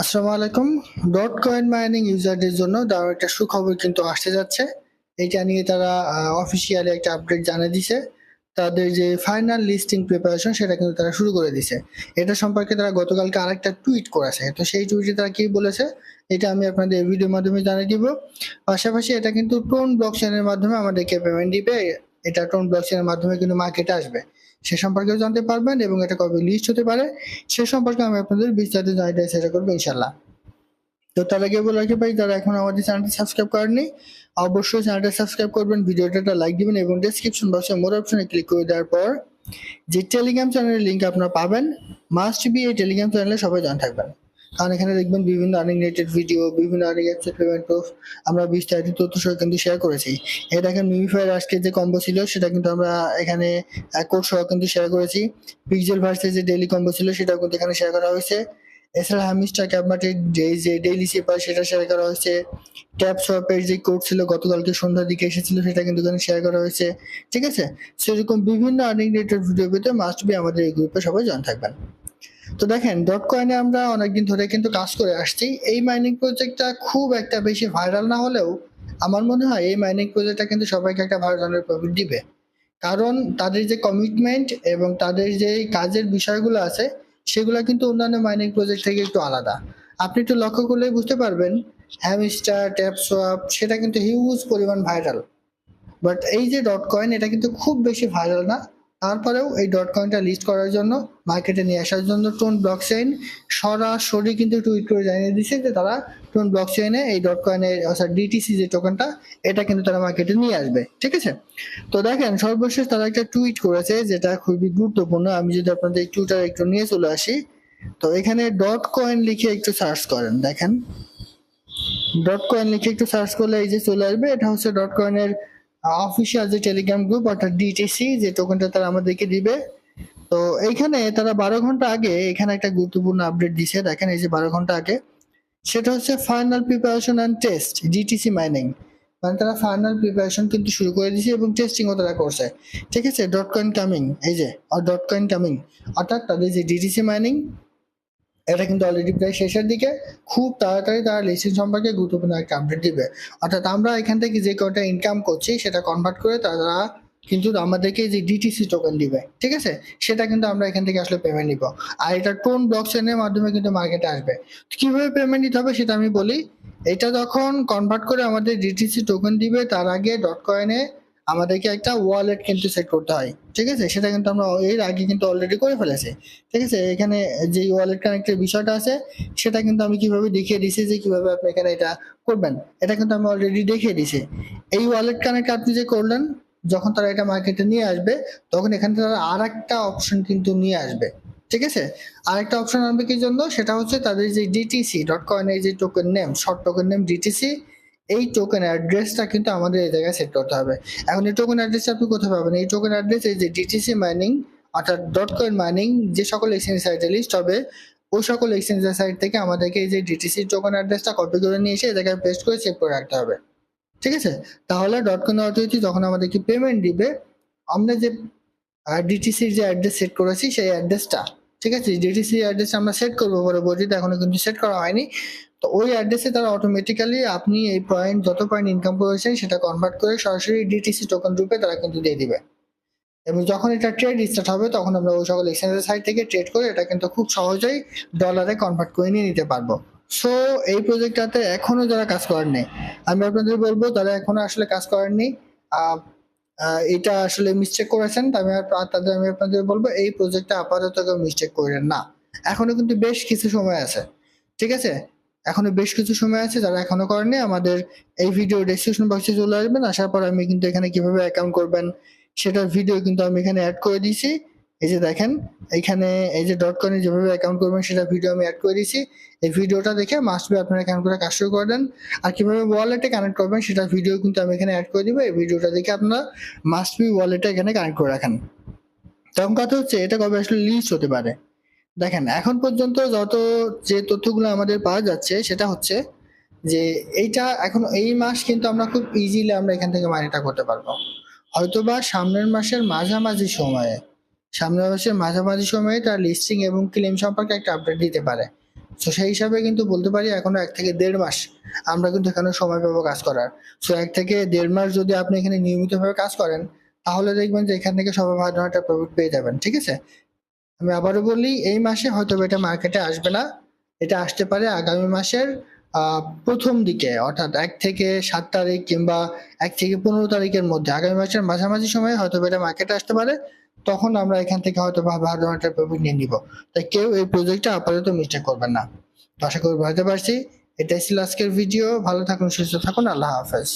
আসসালামু আলাইকুম। Dot coin mining ইউজারদের জন্য তার একটা সুখবর কিন্তু আসতে যাচ্ছে। এটা নিয়ে তারা অফিসিয়ালি একটা আপডেট জানিয়ে দিছে। তাদের যে ফাইনাল লিস্টিং প্রিপারেশন সেটা কিন্তু তারা শুরু করে দিছে। এটা সম্পর্কে তারা গতকালকে আরেকটা টুইট করেছে। তো সেই টুইটে তারা কি বলেছে, এটা আমি আপনাদের ভিডিওর মাধ্যমে জানিয়ে দিব। পাশাপাশি এটা কিন্তু টোন ব্লক মাধ্যমে আমাদেরকে পেমেন্ট দিবে। এটা টোন ব্লক মাধ্যমে কিন্তু মার্কেটে আসবে। সে সম্পর্কেও জানতে পারবেন এবং এটা কবে লিস্ট হতে পারে, সে সম্পর্কে আমি আপনাদের বিস্তারিত জানাতে চেষ্টা করব ইনশাল্লাহ তো তার আগে বলে রাখি ভাই, যারা এখন আমাদের চ্যানেলটি সাবস্ক্রাইব করেননি, অবশ্যই চ্যানেলটা সাবস্ক্রাইব করবেন ভিডিওটা লাইক দিবেন এবং ডেসক্রিপশন বক্সে মোর অপশনে ক্লিক করে দেওয়ার পর যে টেলিগ্রাম চ্যানেলের লিঙ্ক আপনারা পাবেন মাস্ট বি এই টেলিগ্রাম চ্যানেলে সবাই জানা থাকবেন। কারণ এখানে দেখবেন বিভিন্ন আর্নিং রিলেটেড ভিডিও বিভিন্ন আর্নিং অ্যাপসের পেমেন্ট প্রুফ আমরা বিস্তারিত তথ্য সহ কিন্তু শেয়ার করেছি। এই দেখেন মিমিফায়ার আজকে যে কম্বো ছিল, সেটা কিন্তু আমরা এখানে কোড সহ কিন্তু শেয়ার করেছি। পিক্সেল ভার্সেস যে ডেইলি কম্বো ছিল, সেটাও কিন্তু এখানে শেয়ার করা হয়েছে। এছাড়া হামিস্টার ক্যাবমার্টের যে যে ডেইলি সেপার সেটা শেয়ার করা হয়েছে। ট্যাপ শপের যে কোড ছিল, গতকালকে সন্ধ্যার দিকে এসেছিল, সেটা কিন্তু এখানে শেয়ার করা হয়েছে। ঠিক আছে? সেরকম বিভিন্ন আর্নিং রিলেটেড ভিডিও পেতে মাস্ট বি আমাদের এই গ্রুপে সবাই জয়েন থাকবেন। তো দেখেন ডট কয়েনে আমরা অনেকদিন ধরে কিন্তু কাজ করে আসছি। এই মাইনিং প্রজেক্টটা খুব একটা বেশি ভাইরাল না হলেও আমার মনে হয় এই মাইনিং প্রজেক্টটা কিন্তু সবাইকে একটা ভালো ধরনের প্রফিট দিবে। কারণ তাদের যে কমিটমেন্ট এবং তাদের যে কাজের বিষয়গুলো আছে, সেগুলো কিন্তু অন্যান্য মাইনিং প্রজেক্ট থেকে একটু আলাদা। আপনি একটু লক্ষ্য করলেই বুঝতে পারবেন হ্যামস্টার ট্যাপ সোয়াপ সেটা কিন্তু হিউজ পরিমাণ ভাইরাল বাট এই যে ডট কয়েন এটা কিন্তু খুব বেশি ভাইরাল না। তারপরেও এই ডট কয়েনটা লিস্ট করার জন্য মার্কেটে নিয়ে আসার জন্য টোন ব্লক চেইন সরাসরি কিন্তু টুইট করে জানিয়ে দিচ্ছে যে তারা টোন ব্লক চেইনে এই ডট কয়েনের অর্থাৎ ডিটিসি যে টোকেনটা এটা কিন্তু তারা মার্কেটে নিয়ে আসবে, ঠিক আছে? তো দেখেন, সর্বশেষ তারা একটা টুইট করেছে যেটা খুবই গুরুত্বপূর্ণ, আমি যদি আপনাদের টুইটার একটু নিয়ে চলে আসি। তো এখানে ডট কয়েন লিখে একটু সার্চ করেন, দেখেন। ডট কয়েন লিখে একটু সার্চ করলে এই যে চলে আসবে, এটা হচ্ছে ডট কয়েনের অফিসিয়াল যে টেলিগ্রাম গ্রুপ অর্থাৎ ডিটিসি যে টোকেনটা তারা আমাদেরকে দিবে, তো এইখানে তারা বারো ঘণ্টা আগে এখানে একটা গুরুত্বপূর্ণ আপডেট দিছে। দেখেন এই যে বারো ঘণ্টা আগে। সেটা হচ্ছে final preparation and test DTC mining মানে তারা ফাইনাল প্রিপারেশন কিন্তু শুরু করে দিয়েছে এবং টেস্টিংও তারা করছে। ঠিক আছে? ডট কয়েন কামিং এই যে ডট কয়েন কামিং অর্থাৎ তাদের যে ডিটিসি মাইনিং এটা কিন্তু অলরেডি প্রায় শেষের দিকে। খুব তাড়াতাড়ি তারা লিস্টিং সম্পর্কে গুরুত্বপূর্ণ একটা আপডেট দিবে। অর্থাৎ আমরা এখান থেকে যে কটা ইনকাম করছি, সেটা কনভার্ট করে তারা কিন্তু আমাদেরকে যে ডিটিসি টোকেন দিবে, ঠিক আছে? সেটা কিন্তু আমরা এখান থেকে আসলে পেমেন্ট নিব। আর এটা কোন ব্লক চেনের মাধ্যমে কিন্তু মার্কেটে আসবে? কীভাবে পেমেন্ট নিতে হবে সেটা আমি বলি। এটা যখন কনভার্ট করে আমাদের ডিটিসি টোকেন দিবে, তার আগে ডট কয়েনে আমাদেরকে একটা ওয়ালেট কিন্তু সেট করতে হয়, ঠিক আছে? সেটা কিন্তু আমরা এর আগে কিন্তু অলরেডি করে ফেলেছি, ঠিক আছে? এখানে যে ওয়ালেট কানেক্টের বিষয়টা আছে, সেটা কিন্তু আমি কীভাবে দেখিয়ে দিছি যে কীভাবে আপনি এখানে এটা করবেন, এটা কিন্তু আমি অলরেডি দেখিয়ে দিছি এই ওয়ালেট কানেক্ট আপনি যে করলেন, যখন তারা এটা মার্কেটে নিয়ে আসবে, তখন এখানে তারা আর একটা অপশন কিন্তু নিয়ে আসবে, ঠিক আছে? আরেকটা অপশন আনবে কি জন্য? সেটা হচ্ছে তাদের যে ডিটিসি ডট কয়েনের যে token name short token name DTC এই টোকেন অ্যাড্রেসটা কিন্তু আমাদের এই জায়গায় সেট করতে হবে। এখন এই টোকেন অ্যাড্রেস আপনি কোথায় পাবেন? এই টোকেন অ্যাড্রেস এই যে ডিটিসি মাইনিং অর্থাৎ ডট কয়েন মাইনিং যে সকল এক্সচেঞ্জ সাইটে লিস্ট হবে ওই সকল এক্সচেঞ্জের সাইট থেকে আমাদেরকে এই যে ডিটিসি টোকেন অ্যাড্রেসটা কপি করে নিয়ে এসে এই জায়গায় পেস্ট করে সেভ করে রাখতে হবে। ঠিক আছে? তাহলে ডট কয়েন অথরিটি যখন আমাদেরকে পেমেন্ট দিবে, আমরা যে ডিটিসির যে অ্যাড্রেস সেট করেছি, সেই অ্যাড্রেসটা ঠিক আছে? ডিটিসি অ্যাড্রেস আমরা সেট করব পরবর্তীতে এখনও কিন্তু সেট করা হয়নি। তো ওই অ্যাড্রেসে তারা অটোমেটিক্যালি আপনি এই পয়েন্ট যত পয়েন্ট ইনকাম করেছেন, সেটা কনভার্ট করে সরাসরি ডিটিসি টোকেন রূপে তারা কিন্তু দিয়ে দিবে। এবং যখন এটা ট্রেড স্টার্ট হবে, তখন আমরা ওই সকল এক্সচেঞ্জের সাইট থেকে ট্রেড করে এটা কিন্তু খুব সহজেই ডলারে কনভার্ট করে নিয়ে নিতে পারব। সো এই প্রজেক্টটাতে এখনও যারা কাজ করেননি, আমি আপনাদের বলব, তারা এখনও আসলে কাজ করেননি। এটা আসলে মিস্টেক করেছেন আমি তাদের আমি আপনাদের বলব, এই প্রজেক্টটা আপাতত কেউ মিস্টেক করেন না। এখনও কিন্তু বেশ কিছু সময় আছে, ঠিক আছে? এখনও বেশ কিছু সময় আছে, যারা এখনও করেনি আমাদের এই ভিডিও ডেসক্রিপশন বক্সে চলে আসবেন। আসার পর আমি কিন্তু এখানে কীভাবে অ্যাকাউন্ট করবেন, সেটার ভিডিও কিন্তু আমি এখানে অ্যাড করে দিয়েছি। এই যে দেখেন এখানে এই যে ডট কনে যেভাবে অ্যাকাউন্ট করবেন, সেটা ভিডিও আমি অ্যাড করে দিয়েছি। এই ভিডিওটা দেখে মাস্ট বি আপনারা অ্যাকাউন্ট করে কাজ শুরু করে দেন। আর কীভাবে ওয়ালেটে কানেক্ট করবেন, সেটা ভিডিও কিন্তু আমি এখানে অ্যাড করে দিব। এই ভিডিওটা দেখে আপনারা মাস্ট বি ওয়ালেটে এখানে কানেক্ট করে রাখেন। তখন কথা হচ্ছে, এটা কবে আসলে লিস্ট হতে পারে? দেখেন, এখন পর্যন্ত যত যে তথ্যগুলো আমাদের পাওয়া যাচ্ছে, সেটা হচ্ছে যে এইটা এখন এই মাস কিন্তু আমরা খুব ইজিলি আমরা এখান থেকে মানিটা করতে পারব। হয়তোবা সামনের মাসের মাঝামাঝি সময়ে সামনের মাসের মাঝামাঝি সময়ে তার লিস্টিং এবং ক্লেম সম্পর্কে একটা আপডেট দিতে পারে। সো সেই হিসাবে কিন্তু বলতে পারি এখনও এক থেকে দেড় মাস আমরা কিন্তু এখানে সময় পাবো কাজ করার। সো এক থেকে দেড় মাস যদি আপনি এখানে নিয়মিতভাবে কাজ করেন, তাহলে দেখবেন যে এখান থেকে সবাই ভালো একটা প্রফিট পেয়ে যাবেন, ঠিক আছে? আমি আবারও বলি, এই মাসে হয়তো এটা মার্কেটে আসবে না। এটা আসতে পারে আগামী মাসের প্রথম দিকে, অর্থাৎ এক থেকে সাত তারিখ কিংবা এক থেকে পনেরো তারিখের মধ্যে। আগামী মাসের মাঝামাঝি সময়ে হয়তো এটা মার্কেটে আসতে পারে। তখন আমরা এখান থেকে হয়তো ভালো একটা প্রফিট নিয়ে নিব। তাই কেউ এই প্রজেক্টটা আপাতত মিস্টেক করবেন না। আশা করি বুঝতে পারছি। এটাই ছিল আজকের ভিডিও ভালো থাকুন, সুস্থ থাকুন। আল্লাহ হাফেজ।